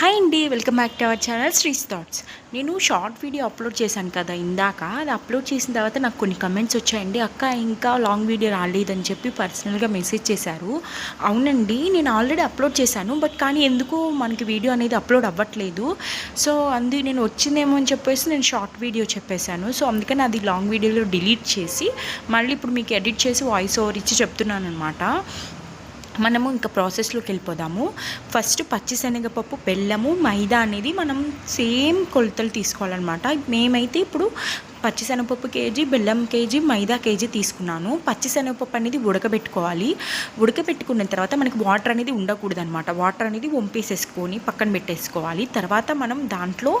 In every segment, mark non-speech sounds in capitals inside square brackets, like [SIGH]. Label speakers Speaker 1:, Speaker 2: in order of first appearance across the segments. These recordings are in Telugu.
Speaker 1: హాయ్ అండి welcome back to our channel Sri's thoughts నేను షార్ట్ వీడియో అప్లోడ్ చేశాను కదా ఇందాక. అది అప్లోడ్ చేసిన తర్వాత నాకు కొన్ని కమెంట్స్ వచ్చాయండి. అక్క ఇంకా లాంగ్ వీడియో రాలేదని చెప్పి పర్సనల్గా మెసేజ్ చేశారు. అవునండి నేను ఆల్రెడీ అప్లోడ్ చేశాను బట్ కానీ ఎందుకు మనకి వీడియో అనేది అప్లోడ్ అవ్వట్లేదు? సో అందు నేను వచ్చిందేమో అని చెప్పేసి నేను షార్ట్ వీడియో చెప్పేశాను. సో అందుకని అది లాంగ్ వీడియోలో డిలీట్ చేసి మళ్ళీ ఇప్పుడు మీకు ఎడిట్ చేసి వాయిస్ ఓవర్ ఇచ్చి చెప్తున్నాను అనమాట మనము ఇంకా ప్రాసెస్లోకి వెళ్ళిపోదాము. ఫస్ట్ పచ్చిశనగపప్పు బెల్లము మైదా అనేది మనం సేమ్ కొలతలు తీసుకోవాలన్నమాట. మేమైతే ఇప్పుడు పచ్చిశనగపప్పు కేజీ బెల్లం కేజీ మైదా కేజీ తీసుకున్నాను. పచ్చిశనగపప్పు అనేది ఉడకబెట్టుకోవాలి. ఉడకబెట్టుకున్న తర్వాత మనకి వాటర్ అనేది ఉండకూడదు అనమాట వాటర్ అనేది వంపేసేసుకొని పక్కన పెట్టేసుకోవాలి. తర్వాత మనం దాంట్లో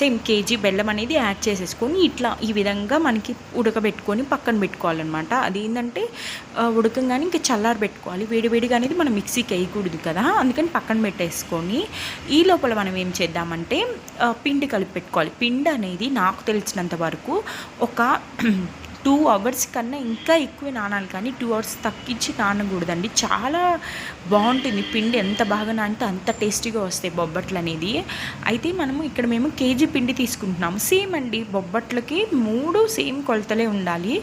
Speaker 1: సేమ్ కేజీ బెల్లం అనేది యాడ్ చేసేసుకొని ఇట్లా ఈ విధంగా మనకి ఉడకబెట్టుకొని పక్కన పెట్టుకోవాలన్నమాట. అది ఏంటంటే ఉడకంగానే ఇంకా చల్లారి పెట్టుకోవాలి. వేడివేడిగా అనేది మనం మిక్సీకి వేయకూడదు కదా. అందుకని పక్కన పెట్టేసుకొని ఈ లోపల మనం ఏం చేద్దామంటే పిండి కలిపి పెట్టుకోవాలి. పిండి అనేది నాకు తెలిసినంత వరకు ఒక టూ అవర్స్ కన్నా ఇంకా ఎక్కువ నానాలి కానీ టూ అవర్స్ తక్కించి నానకూడదండి. చాలా బాగుంటుంది. పిండి ఎంత బాగా నానితే అంత టేస్టీగా వస్తాయి బొబ్బట్లు అనేది. అయితే మనము ఇక్కడ మేము కేజీ పిండి తీసుకుంటున్నాము. సేమ్ అండి బొబ్బట్లకి మూడు సేమ్ కొలతలే ఉండాలి.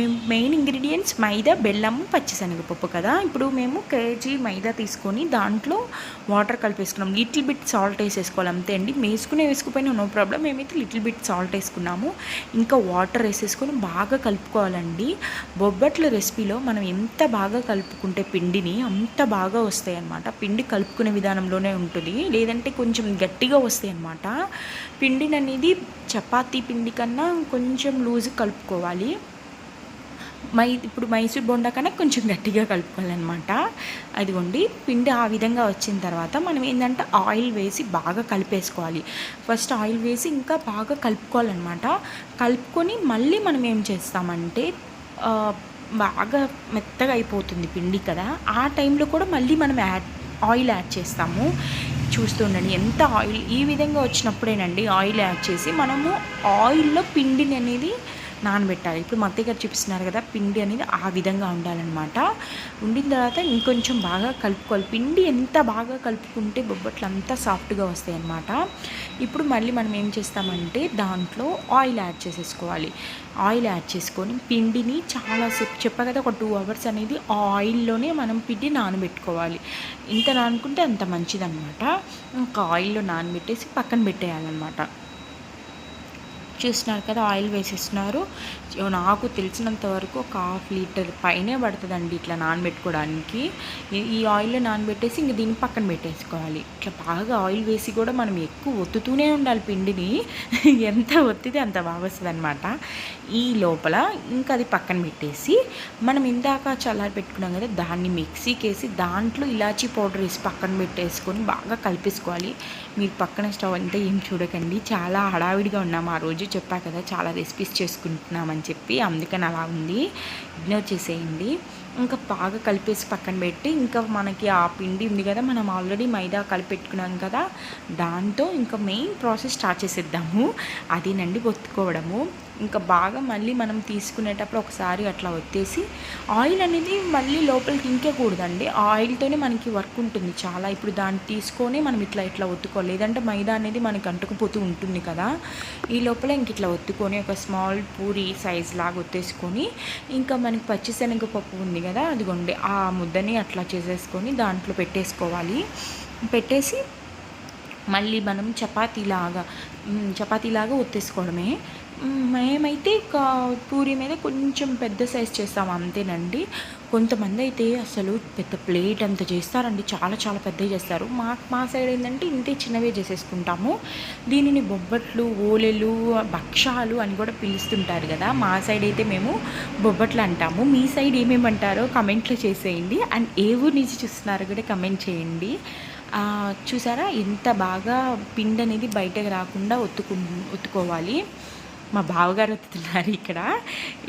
Speaker 1: మేము మెయిన్ ఇంగ్రీడియంట్స్ మైదా బెల్లము పచ్చిశనగపప్పు కదా. ఇప్పుడు మేము కేజీ మైదా తీసుకొని దాంట్లో వాటర్ కలిపేసుకున్నాం లిటిల్ బిట్ సాల్ట్ వేసేసుకోవాలి అంతే అండి. వేసుకునే వేసుకుపోయినా నో ప్రాబ్లం. మేమైతే లిటిల్ బిట్ సాల్ట్ వేసుకున్నాము. ఇంకా వాటర్ వేసేసుకొని బాగా కలుపుకోవాలండి. బొబ్బట్ల రెసిపీలో మనం ఎంత బాగా కలుపుకుంటే పిండిని అంత బాగా వస్తాయి అన్నమాట పిండి కలుపుకునే విధానంలోనే ఉంటుంది. లేదంటే కొంచెం గట్టిగా వస్తాయి అన్నమాట పిండిని అనేది చపాతీ పిండి కన్నా కొంచెం లూజ్ కలుపుకోవాలి. మై ఇప్పుడు మైసూర్ బొండా కన్నా కొంచెం గట్టిగా కలుపుకోవాలన్నమాట. అదిగోండి పిండి ఆ విధంగా వచ్చిన తర్వాత మనం ఏంటంటే ఆయిల్ వేసి బాగా కలిపేసుకోవాలి. ఫస్ట్ ఆయిల్ వేసి ఇంకా బాగా కలుపుకోవాలన్నమాట. కలుపుకొని మళ్ళీ మనం ఏం చేస్తామంటే బాగా మెత్తగా అయిపోతుంది పిండి కదా ఆ టైంలో కూడా మళ్ళీ మనం యాడ్ ఆయిల్ యాడ్ చేస్తాము. చూస్తుండండి ఎంత ఆయిల్ ఈ విధంగా వచ్చినప్పుడేనండి ఆయిల్ యాడ్ చేసి మనము ఆయిల్లో పిండిని అనేది నానబెట్టాలి. ఇప్పుడు మా అత్తయ్య గారు చూపిస్తున్నారు కదా పిండి అనేది ఆ విధంగా ఉండాలన్నమాట. ఉండిన తర్వాత ఇంకొంచెం బాగా కలుపుకోవాలి. పిండి ఎంత బాగా కలుపుకుంటే బొబ్బట్లు అంతా సాఫ్ట్గా వస్తాయి అన్నమాట ఇప్పుడు మళ్ళీ మనం ఏం చేస్తామంటే దాంట్లో ఆయిల్ యాడ్ చేసేసుకోవాలి. ఆయిల్ యాడ్ చేసుకొని పిండిని చాలాసేపు చెప్పా కదా ఒక టూ అవర్స్ అనేది ఆయిల్లోనే మనం పిండి నానబెట్టుకోవాలి. ఇంత నానుకుంటే అంత మంచిదన్నమాట. ఇంకా ఆయిల్లో నానబెట్టేసి పక్కన పెట్టేయాలన్నమాట. చూస్తున్నారు కదా ఆయిల్ వేసేస్తున్నారు. నాకు తెలిసినంత వరకు ఒక హాఫ్ లీటర్ పైనే పడుతుందండి ఇట్లా నానబెట్టుకోవడానికి ఈ ఆయిల్లో నానబెట్టేసి ఇంక దీన్ని పక్కన పెట్టేసుకోవాలి. ఇట్లా బాగా ఆయిల్ వేసి కూడా మనం ఎక్కువ ఒత్తుతూనే ఉండాలి పిండిని. [LAUGHS] ఎంత ఒత్తితే అంత బాగా వస్తుంది అనమాట ఈ లోపల ఇంకా అది పక్కన పెట్టేసి మనం ఇందాక చల్లారి పెట్టుకున్నాం కదా దాన్ని మిక్సీకి వేసి దాంట్లో ఇలాచీ పౌడర్ వేసి పక్కన పెట్టేసుకొని బాగా కలిపేసుకోవాలి. మీరు పక్కన స్టవ్ అంతా ఏం చూడకండి. చాలా హడావిడిగా ఉన్నాము ఆ రోజు. చెప్పా కదా చాలా రెసిపీస్ చేసుకుంటున్నామని చెప్పి అందుకని అలా ఉంది. ఇగ్నోర్ చేసేయండి. ఇంకా బాగా కలిపేసి పక్కన పెట్టి ఇంకా మనకి ఆ పిండి ఉంది కదా మనం ఆల్రెడీ మైదా కలిపెట్టుకున్నాం కదా దాంతో ఇంకా మెయిన్ ప్రాసెస్ స్టార్ట్ చేసేద్దాము. అదేనండి ఒత్తుకోవడము. ఇంకా బాగా మళ్ళీ మనం తీసుకునేటప్పుడు ఒకసారి అట్లా వచ్చేసి ఆయిల్ అనేది మళ్ళీ లోపలికి ఇంకేకూడదండి. ఆయిల్తోనే మనకి వర్క్ ఉంటుంది చాలా. ఇప్పుడు దాన్ని తీసుకొని మనం ఇట్లా ఇట్లా ఒత్తుకోవాలి. లేదంటే మైదా అనేది మనకి అంటుకుపోతూ ఉంటుంది కదా. ఈ లోపల ఇంక ఇట్లా ఒత్తుకొని ఒక స్మాల్ పూరి సైజ్ లాగా ఒత్తేసుకొని ఇంకా మనకి పచ్చిశనగపప్పు ఉంది కదా అదిగోండి. ఆ ముద్దని అట్లా చేసేసుకొని దాంట్లో పెట్టేసుకోవాలి. పెట్టేసి మళ్ళీ మనం చపాతీలాగా చపాతీలాగా ఒత్తేసుకోవడమే. మేమైతే పూరి మీద కొంచెం పెద్ద సైజ్ చేస్తాం అంతేనండి. కొంతమంది అయితే అసలు పెద్ద ప్లేట్ అంత చేస్తారండి. చాలా చాలా పెద్దవి చేస్తారు. మా మా సైడ్ ఏంటంటే ఇంతే చిన్నవే చేసేసుకుంటాము. దీనిని బొబ్బట్లు ఓలెలు భక్షాలు అని కూడా పిలుస్తుంటారు కదా. మా సైడ్ అయితే మేము బొబ్బట్లు అంటాము. మీ సైడ్ ఏమేమంటారో కమెంట్లో చేసేయండి. అండ్ ఏ ఊరు నుంచి చూస్తున్నారో కూడా కమెంట్ చేయండి. చూసారా? ఎంత బాగా పిండి అనేది బయటకు రాకుండా ఒత్తుకు ఒత్తుకోవాలి. మా బావగారు వస్తున్నారు ఇక్కడ.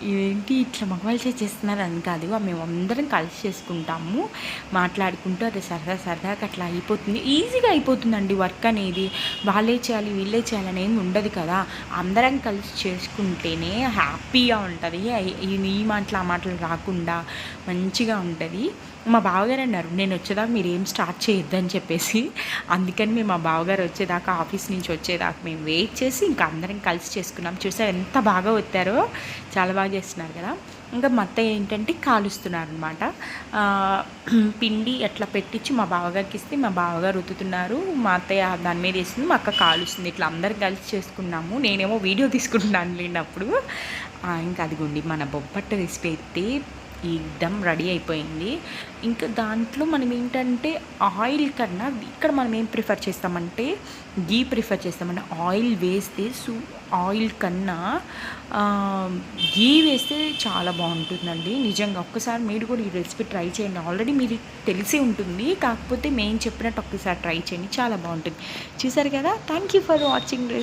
Speaker 1: ఏంటి ఇట్లా మగవాళ్ళు చేస్తున్నారు అని కాదు. మేము అందరం కలిసి చేసుకుంటాము మాట్లాడుకుంటూ అది సరదా సరదాగా అట్లా అయిపోతుంది. ఈజీగా అయిపోతుందండి వర్క్ అనేది. వాళ్ళే చేయాలి వీళ్ళే చేయాలి అనేది ఉండదు కదా. అందరం కలిసి చేసుకుంటేనే హ్యాపీగా ఉంటుంది. ఈ మాటలు ఆ మాటలు రాకుండా మంచిగా ఉంటుంది. మా బావగారు అన్నారు నేను వచ్చేదాకా మీరు ఏం స్టార్ట్ చేయొద్దని చెప్పేసి. అందుకని మేము మా బావగారు వచ్చేదాకా ఆఫీస్ నుంచి వచ్చేదాకా మేము వెయిట్ చేసి ఇంకా అందరం కలిసి చేసుకున్నాం. చూసారు ఎంత బాగా వచ్చారో చాలా బాగా చేస్తున్నారు కదా? ఇంకా మా అత్తయ్య ఏంటంటే కాలుస్తున్నారనమాట. పిండి అట్లా పెట్టించి మా బావగారికి ఇస్తే మా బావగారు రుతుతున్నారు మా అత్తయ్య దాని మీద వేస్తుంది మా అక్క కాలుస్తుంది. ఇట్లా అందరం కలిసి చేసుకున్నాము. నేనేమో వీడియో తీసుకుంటున్నాను లేనప్పుడు ఇంకా అదిగోండి మన బొబ్బట్ట రెసిపీ అయితే ఈ దమ్ రెడీ అయిపోయింది. ఇంకా దాంట్లో మనం ఏంటంటే ఆయిల్ కన్నా ఇక్కడ మనం ఏం ప్రిఫర్ చేస్తామంటే గీ ప్రిఫర్ చేస్తామంటే ఆయిల్ వేస్తే సూ ఆయిల్ కన్నా గీ వేస్తే చాలా బాగుంటుందండి. నిజంగా ఒక్కసారి మీరు కూడా ఈ రెసిపీ ట్రై చేయండి. ఆల్రెడీ మీరు తెలిసి ఉంటుంది. కాకపోతే మేము చెప్పినట్టు ఒక్కసారి ట్రై చేయండి. చాలా బాగుంటుంది. చూసారు కదా? Thank you for watching